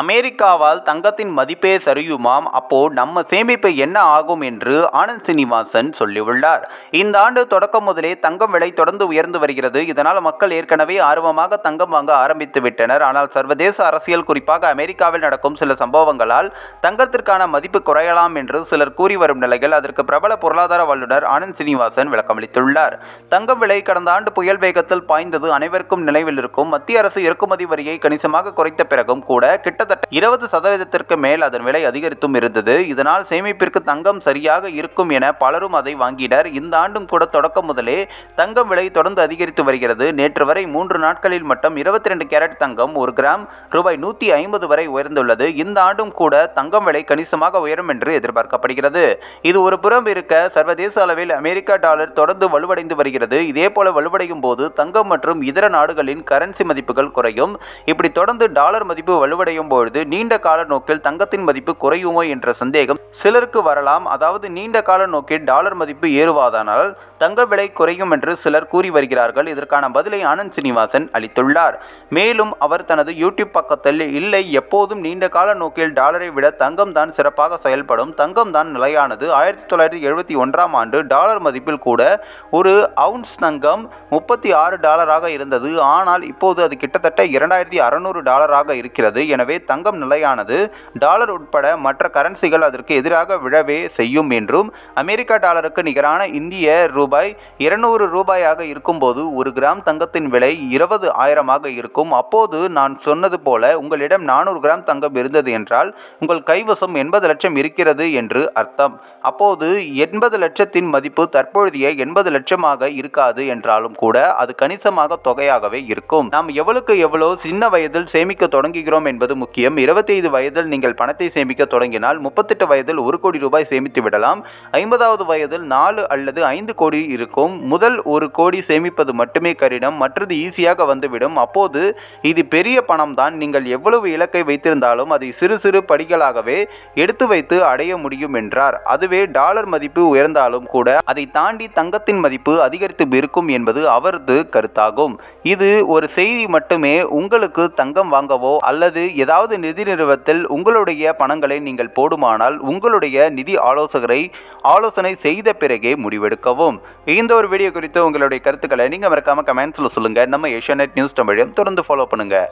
அமெரிக்காவால் தங்கத்தின் மதிப்பே சரியுமாம். அப்போ நம்ம சேமிப்பு என்ன ஆகும் என்று ஆனந்த் சீனிவாசன் சொல்லியுள்ளார். இந்த ஆண்டு தொடக்கம் முதலே தங்கம் விலை தொடர்ந்து உயர்ந்து வருகிறது. இதனால் மக்கள் ஏற்கனவே ஆர்வமாக தங்கம் வாங்க ஆரம்பித்து விட்டனர். ஆனால் சர்வதேச அரசியல் குறிப்பாக அமெரிக்காவில் நடக்கும் சில சம்பவங்களால் தங்கத்திற்கான மதிப்பு குறையலாம் என்று சிலர் கூறி வரும் நிலையில் அதற்கு பிரபல பொருளாதார வல்லுநர் ஆனந்த் சீனிவாசன் விளக்கமளித்துள்ளார். தங்கம் விலை கடந்த ஆண்டு புயல் வேகத்தில் பாய்ந்தது அனைவருக்கும் நினைவில் இருக்கும். மத்திய அரசு இறக்குமதி வரியை கணிசமாக குறைத்த பிறகும் கூட கிட்டத்தட்ட இருபது சதவீதத்திற்கு மேல் அதன் விலை அதிகரித்தும் இருந்தது. இதனால் சேமிப்பிற்கு தங்கம் சரியாக இருக்கும் என பலரும் அதை வாங்கினர். இந்த ஆண்டும் கூட தொடக்கம் முதலே தங்கம் விலை தொடர்ந்து அதிகரித்து வருகிறது. நேற்று வரை மூன்று நாட்களில் மட்டும் இருபத்தி ரெண்டு கேரட் தங்கம் ஒரு கிராம் ரூபாய் நூற்றி ஐம்பது வரை உயர்ந்துள்ளது. இந்த ஆண்டும் கூட தங்கம் விலை கணிசமாக உயரும் என்று எதிர்பார்க்கப்படுகிறது. இது ஒரு புறம் இருக்க சர்வதேச அளவில் அமெரிக்கா டாலர் தொடர்ந்து வலுவடைந்து வருகிறது. இதே போல வலுவடையும் போது தங்கம் மற்றும் இதர நாடுகளின் கரன்சி மதிப்புகள் குறையும். இப்படி தொடர்ந்து டாலர் மதிப்பு வலுவடையும் பொழுது நீண்ட கால நோக்கில் தங்கத்தின் மதிப்பு குறையுமோ என்ற சந்தேகம் சிலருக்கு வரலாம். அதாவது நீண்ட கால நோக்கில் டாலர் மதிப்பு ஏறுவாதானால் தங்க விலை குறையும் என்று சிலர் கூறி வருகிறார்கள். இதற்கான பதிலை ஆனந்த் சீனிவாசன் அளித்துள்ளார். மேலும் அவர் தனது யூடியூப் பக்கத்தில் இல்லை எப்போதும் நீண்ட கால நோக்கில் டாலரை விட தங்கம் தான் சிறப்பாக செயல்படும். தங்கம் தான் நிலையானது. ஆயிரத்தி தொள்ளாயிரத்தி எழுபத்தி ஒன்றாம் ஆண்டு டாலர் மதிப்பில் கூட ஒரு அவுன்ஸ் தங்கம் முப்பத்தி ஆறு டாலராக இருந்தது. ஆனால் இப்போது அது கிட்டத்தட்ட இரண்டாயிரத்தி அறநூறு டாலராக இருக்கிறது. எனவே தங்கம் நிலையானது. டாலர் உட்பட மற்ற கரன்சிகள் அதற்கு எதிராக விழவே செய்யும் என்றும் அமெரிக்கா டாலருக்கு நிகரான இந்திய ரூபாய் இருநூறு ரூபாயாக இருக்கும்போது ஒரு கிராம் தங்கத்தின் விலை இருபது ஆயிரமாக இருக்கும். அப்போது நான் சொன்னது போல உங்களிடம் நானூறு கிராம் தங்கம் இருந்தது என்றால் உங்கள் கைவசம் எண்பது லட்சம் இருக்கிறது என்று அர்த்தம். அப்போது எண்பது லட்சத்தின் மதிப்பு தற்பொழுதைய எண்பது லட்சமாக இருக்காது என்றாலும் கூட அது கணிசமாக தொகையாகவே இருக்கும். நாம் எவ்வளவுக்கு எவ்வளவு சின்ன வயதில் சேமிக்க தொடங்குகிறோம் என்பது முக்கியம். இருபத்தி ஐந்து வயதில் நீங்கள் பணத்தை சேமிக்க தொடங்கினால் முப்பத்தெட்டு வயதில் ஒரு கோடி ரூபாய் சேமித்து விடலாம். ஐம்பதாவது வயதில் நாலு அல்லது ஐந்து கோடி இருக்கும். முதல் ஒரு கோடி சேமிப்பது மட்டுமே கடினம். மற்றது ஈஸியாக வந்துவிடும். அப்போது இது பெரிய பணம் தான் நீங்கள் எவ்வளவு இலக்கை வைத்திருந்தாலும் அதை சிறு சிறு படிகளாகவே எடுத்து வைத்து அடைய முடியும் என்றார். அதுவே டாலர் மதிப்பு உயர்ந்தாலும் கூட அதை தாண்டி தங்கத்தின் மதிப்பு அதிகரித்து இருக்கும் என்பது அவரது கருத்தாகும். இது ஒரு செய்தி மட்டுமே. உங்களுக்கு தங்கம் வாங்கவோ அல்லது ஏதாவது நிதி நிறுவனத்தில் உங்களுடைய பணங்களை நீங்கள் போடுமானால் உங்களுடைய நிதி ஆலோசகரை ஆலோசனை செய்த பிறகே முடிவெடுக்கவும். இந்த ஒரு வீடியோ குறித்து உங்களுடைய கருத்துக்களை நீங்கள் மறக்காமல் கமெண்ட்ஸில் சொல்லுங்கள் நம்ம ஏஷியா நியூஸ் தமிழையும் தொடர்ந்து ஃபாலோ பண்ணுங்கள்